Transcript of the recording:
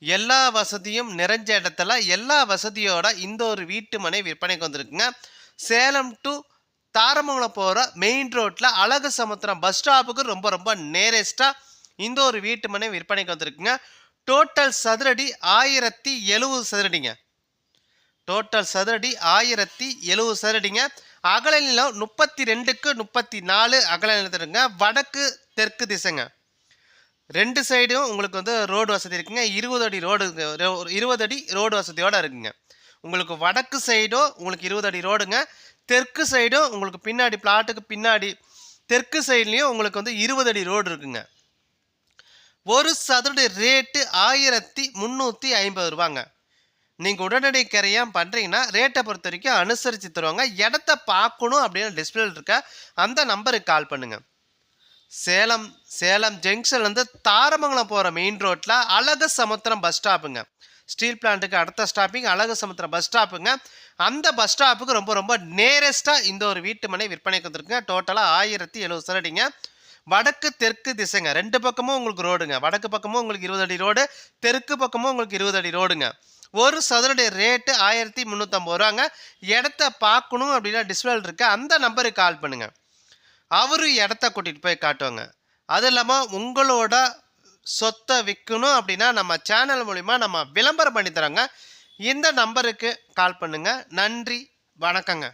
எல்லா வசதியும் நிறைஞ்ச இடத்துல எல்லா வசதியோட இந்த ஒரு வீட்டு மனை விற்பனைக்கு வந்திருக்குங்க. சேலம் டு தாரமங்கலம் போகிற மெயின் ரோட்டில் அழகு சமுத்திரம் பஸ் ஸ்டாப்புக்கு ரொம்ப ரொம்ப நேரஸ்ட்டாக இந்த ஒரு வீட்டு மனை விற்பனைக்கு வந்திருக்குங்க. டோட்டல் சதுரடி ஆயிரத்தி எழுபது சதுரடிங்க. டோட்டல் சதுரடி ஆயிரத்தி எழுபது சதுரடிங்க. அகல நிலம் முப்பத்தி ரெண்டுக்கு முப்பத்தி நாலு அகல நிலத்திருங்க வடக்கு தெற்கு திசைங்க. ரெண்டு சைடும் உங்களுக்கு வந்து ரோடு வசதி இருக்குங்க. இருபது அடி ரோடு இருபது அடி ரோடு வசதியோடு இருக்குங்க. உங்களுக்கு வடக்கு சைடும் உங்களுக்கு இருபது அடி ரோடுங்க தெற்கு சைடும் உங்களுக்கு பின்னாடி பிளாட்டுக்கு பின்னாடி தெற்கு சைட்லேயும் உங்களுக்கு வந்து இருபது அடி ரோடு இருக்குங்க. ஒரு சதுரடி ரேட்டு ஆயிரத்தி முந்நூற்றி ஐம்பது ரூபாங்க. நீங்கள் உடனடி கரையாக பண்ணுறீங்கன்னா ரேட்டை பொறுத்த வரைக்கும் அனுசரித்து தருவாங்க. இடத்த பார்க்கணும் அப்படின்னு டிஸ்பிளே இருக்க அந்த நம்பருக்கு கால் பண்ணுங்கள் சேலம் சேலம் ஜங்ஷன்லேருந்து தாரமங்கலம் போகிற மெயின் ரோட்டில் அழகு சமுத்திரம் பஸ் ஸ்டாப்புங்க ஸ்டீல் பிளான்ட்டுக்கு அடுத்த ஸ்டாப்பிங் அழகு சமுத்திரம் பஸ் ஸ்டாப்புங்க அந்த பஸ் ஸ்டாப்புக்கு ரொம்ப ரொம்ப நேரஸ்ட்டாக இந்த ஒரு வீட்டு மனை விற்பனைக்கு வந்துருக்குங்க. டோட்டலாக ஆயிரத்தி எழுபது சரடிங்க வடக்கு தெற்கு திசைங்க. ரெண்டு பக்கமும் உங்களுக்கு ரோடுங்க. வடக்கு பக்கமும் உங்களுக்கு இருபது அடி ரோடு. தெற்கு பக்கமும் உங்களுக்கு இருபது அடி ரோடுங்க. ஒரு சதுரடி ரேட்டு ஆயிரத்தி முந்நூற்றம்பது ரூபாங்க. இடத்த பார்க்கணும் அப்படின்னா டிஸ்பிளல் இருக்குது அந்த நம்பருக்கு கால் பண்ணுங்கள் அவரு இடத்த கூட்டிகிட்டு போய் காட்டுவாங்க. அது இல்லாமல் உங்களோட சொத்தை விற்கணும் அப்படின்னா நம்ம சேனல் மூலிமா நம்ம விளம்பரம் பண்ணி தரோங்க இந்த நம்பருக்கு கால் பண்ணுங்கள் நன்றி. வணக்கங்க.